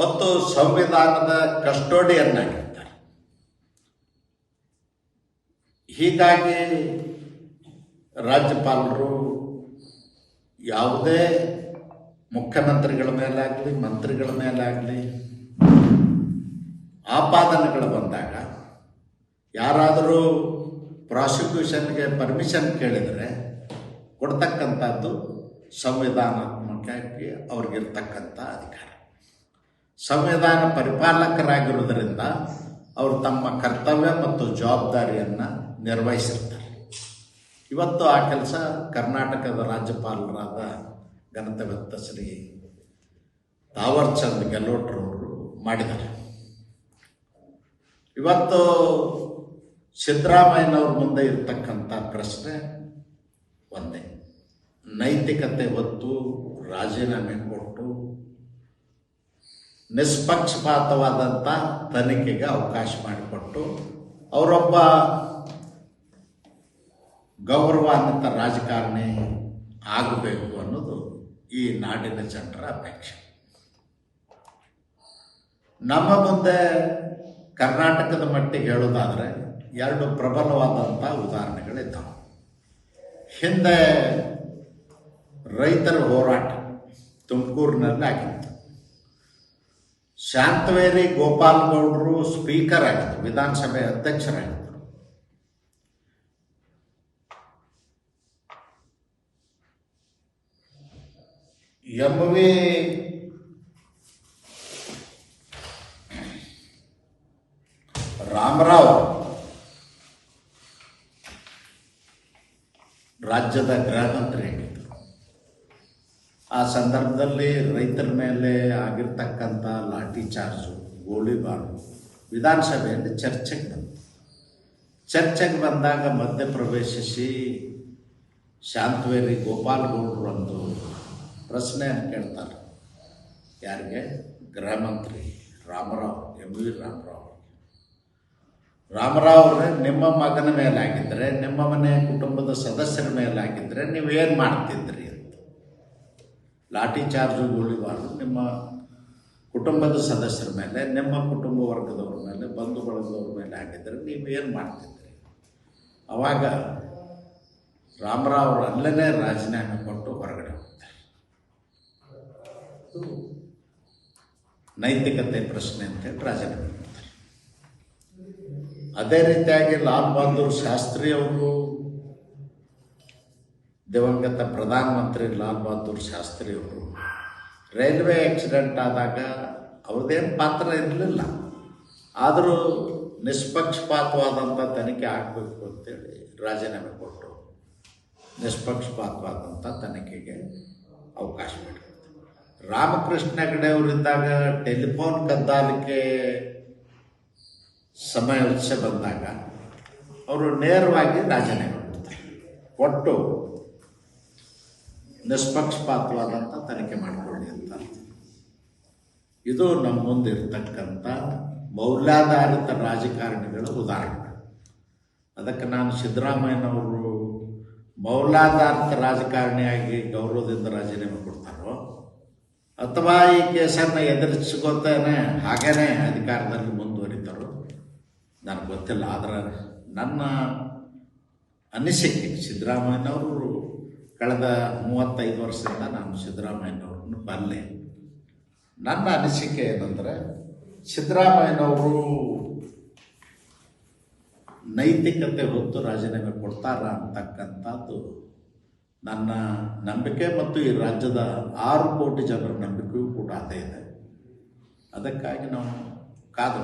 ಮತ್ತು ಸಂವಿಧಾನದ ಕಸ್ಟೋಡಿಯನ್ನಾಗಿರ್ತಾರೆ ಹೀಗಾಗಿ ರಾಜ್ಯಪಾಲರು ಯಾವುದೇ ಮುಖ್ಯಮಂತ್ರಿಗಳ ಮೇಲಾಗಲಿ, ಮಂತ್ರಿಗಳ ಮೇಲಾಗಲಿ, ಆಪಾದನೆಗಳು ಬಂದಾಗ ಯಾರಾದರೂ ಪ್ರಾಸಿಕ್ಯೂಷನ್ಗೆ ಪರ್ಮಿಷನ್ ಕೇಳಿದರೆ ಕೊಡ್ತಕ್ಕಂಥದ್ದು ಸಂವಿಧಾನಾತ್ಮಕವಾಗಿ ಅವ್ರಿಗಿರ್ತಕ್ಕಂಥ ಅಧಿಕಾರ. ಸಂವಿಧಾನ ಪರಿಪಾಲಕರಾಗಿರೋದರಿಂದ ಅವರು ತಮ್ಮ ಕರ್ತವ್ಯ ಮತ್ತು ಜವಾಬ್ದಾರಿಯನ್ನು ನಿರ್ವಹಿಸಿರ್ತಾರೆ. ಇವತ್ತು ಆ ಕೆಲಸ ಕರ್ನಾಟಕದ ರಾಜ್ಯಪಾಲರಾದ ಗಣತವ್ಯತ್ತ ಶ್ರೀ ತಾವರ್ಚಂದ್ ಗೆಲ್ಲೋಟ್ರವರು ಮಾಡಿದ್ದಾರೆ. ಇವತ್ತು ಸಿದ್ದರಾಮಯ್ಯನವ್ರ ಮುಂದೆ ಇರತಕ್ಕಂಥ ಪ್ರಶ್ನೆ ಒಂದೇ. ನೈತಿಕತೆ ಹೊತ್ತು ರಾಜೀನಾಮೆ ಕೊಟ್ಟು ನಿಷ್ಪಕ್ಷಪಾತವಾದಂಥ ತನಿಖೆಗೆ ಅವಕಾಶ ಮಾಡಿಕೊಟ್ಟು ಅವರೊಬ್ಬ ಗೌರವಾನ್ವಿತ ರಾಜಕಾರಣಿ ಆಗಬೇಕು ಅನ್ನೋದು ಈ ನಾಡಿನ ಜನರ ಅಪೇಕ್ಷೆ. ನಮ್ಮ ಮುಂದೆ ಕರ್ನಾಟಕದ ಮಟ್ಟಿಗೆ ಹೇಳೋದಾದರೆ ಎರಡು ಪ್ರಬಲವಾದಂಥ ಉದಾಹರಣೆಗಳಿದ್ದಾವೆ. ಹಿಂದೆ ರೈತರ ಹೋರಾಟ ತುಮಕೂರಿನಲ್ಲಿ ಆಗಿತ್ತು. ಶಾಂತವೇರಿ ಗೋಪಾಲ್ ಗೌಡರು ಸ್ಪೀಕರ್ ಆಗಿದ್ದರು ವಿಧಾನಸಭೆ ಅಧ್ಯಕ್ಷರಾಗಿದ್ದರು ಎಂ ವಿ ರಾಮರಾವ್ ರಾಜ್ಯದ ಗೃಹ ಮಂತ್ರಿ ಆಗಿದ್ದರು ಆ ಸಂದರ್ಭದಲ್ಲಿ ರೈತರ ಮೇಲೆ ಆಗಿರ್ತಕ್ಕಂಥ ಲಾಠಿ ಚಾರ್ಜು ಗೋಳಿಬಾರು ವಿಧಾನಸಭೆಯಲ್ಲಿ ಚರ್ಚೆಗೆ ಬಂತು. ಚರ್ಚೆಗೆ ಬಂದಾಗ ಮಧ್ಯ ಪ್ರವೇಶಿಸಿ ಶಾಂತವೇರಿ ಗೋಪಾಲ್ ಗೌಡರು ಒಂದು ಪ್ರಶ್ನೆಯನ್ನು ಕೇಳ್ತಾರೆ. ಯಾರಿಗೆ? ಗೃಹ ಮಂತ್ರಿ ರಾಮರಾವ್, ಎಂ ವಿ ರಾಮರಾವ್ ರಾಮರಾವ್ ಅವರೇ, ನಿಮ್ಮ ಮಗನ ಮೇಲಾಗಿದ್ದರೆ ನಿಮ್ಮ ಮನೆ ಕುಟುಂಬದ ಸದಸ್ಯರ ಮೇಲಾಗಿದ್ದರೆ ಏನು ಮಾಡ್ತಿದ್ರಿ? ಲಾಠಿ ಚಾರ್ಜು ಗೋಳಿಬಾರ್ದು ನಿಮ್ಮ ಕುಟುಂಬದ ಸದಸ್ಯರ ಮೇಲೆ, ನಿಮ್ಮ ಕುಟುಂಬ ವರ್ಗದವ್ರ ಮೇಲೆ, ಬಂಧು ಬಳಗದವ್ರ ಮೇಲೆ ಹಾಕಿದ್ರೆ ನೀವು ಏನು ಮಾಡ್ತಿದ್ರಿ ಅವಾಗ ರಾಮರಾವ್ ಅಲ್ಲೇ ರಾಜೀನಾಮೆ ಕೊಟ್ಟು ಹೊರಗಡೆ ಹೋಗ್ತಾರೆ. ನೈತಿಕತೆ ಪ್ರಶ್ನೆ ಅಂತೇಳಿ ರಾಜೀನಾಮೆ ಅದೇ ರೀತಿಯಾಗಿ ಲಾಲ್ ಬಹದ್ದೂರ್ ಶಾಸ್ತ್ರಿ ಅವರು ದಿವಂಗತ ಪ್ರಧಾನಮಂತ್ರಿ ಲಾಲ್ ಬಹದ್ದೂರ್ ಶಾಸ್ತ್ರಿ ಅವರು ರೈಲ್ವೆ ಆಕ್ಸಿಡೆಂಟ್ ಆದಾಗ ಅವ್ರದ್ದೇನು ಪಾತ್ರ ಇರಲಿಲ್ಲ. ಆದರೂ ನಿಷ್ಪಕ್ಷಪಾತವಾದಂಥ ತನಿಖೆ ಆಗಬೇಕು ಅಂತೇಳಿ ರಾಜೀನಾಮೆ ಕೊಟ್ಟರು. ನಿಷ್ಪಕ್ಷಪಾತವಾದಂಥ ತನಿಖೆಗೆ ಅವಕಾಶ ಮಾಡಿಕೊಡ್ತಾರೆ. ರಾಮಕೃಷ್ಣ ಹೆಗಡೆ ಅವರಿದ್ದಾಗ ಟೆಲಿಫೋನ್ ಕದ್ದಾಲಿಕೆ ಸಮಯ ಬಂದಾಗ ಅವರು ನೇರವಾಗಿ ರಾಜೀನಾಮೆ ಕೊಡ್ತಾರೆ. ಕೊಟ್ಟು ನಿಷ್ಪಕ್ಷಪಾತವಾದಂಥ ತನಿಖೆ ಮಾಡಿಕೊಳ್ಳಿ ಅಂತ ಇದು ನಮ್ಮ ಮುಂದೆ ಇರ್ತಕ್ಕಂಥ ಮೌಲ್ಯಾಧಾರಿತ ರಾಜಕಾರಣಿಗಳ ಉದಾಹರಣೆ. ಅದಕ್ಕೆ ನಾನು ಸಿದ್ದರಾಮಯ್ಯನವರು ಮೌಲ್ಯಾಧಾರಿತ ರಾಜಕಾರಣಿಯಾಗಿ ಗೌರವದಿಂದ ರಾಜೀನಾಮೆ ಕೊಡ್ತಾರೋ? ಅಥವಾ ಈ ಕೇಸನ್ನು ಎದುರಿಸ್ಕೊತಾನೆ, ಹಾಗೇನೆ ಅಧಿಕಾರದಲ್ಲಿ ಮುಂದುವರಿತಾರೋ? ನನಗೆ ಗೊತ್ತಿಲ್ಲ. ಆದರೆ ನನ್ನ ಅನಿಸಿಕೆ ಸಿದ್ದರಾಮಯ್ಯನವರು ಕಳೆದ ಮೂವತ್ತೈದು ವರ್ಷದಿಂದ ನಾನು ಸಿದ್ದರಾಮಯ್ಯನವ್ರನ್ನ ಬಲ್ಲೆ ನನ್ನ ಅನಿಸಿಕೆ ಏನಂದರೆ, ಸಿದ್ದರಾಮಯ್ಯನವರು ನೈತಿಕತೆ ಹೊತ್ತು ರಾಜೀನಾಮೆ ಕೊಡ್ತಾರ ಅಂತಕ್ಕಂಥದ್ದು ನನ್ನ ನಂಬಿಕೆ ಮತ್ತು ಈ ರಾಜ್ಯದ ಆರು ಕೋಟಿ ಜನರ ನಂಬಿಕೆಯೂ ಕೂಡ ಅದೇ ಇದೆ ಅದಕ್ಕಾಗಿ ನಾವು ಕಾದು.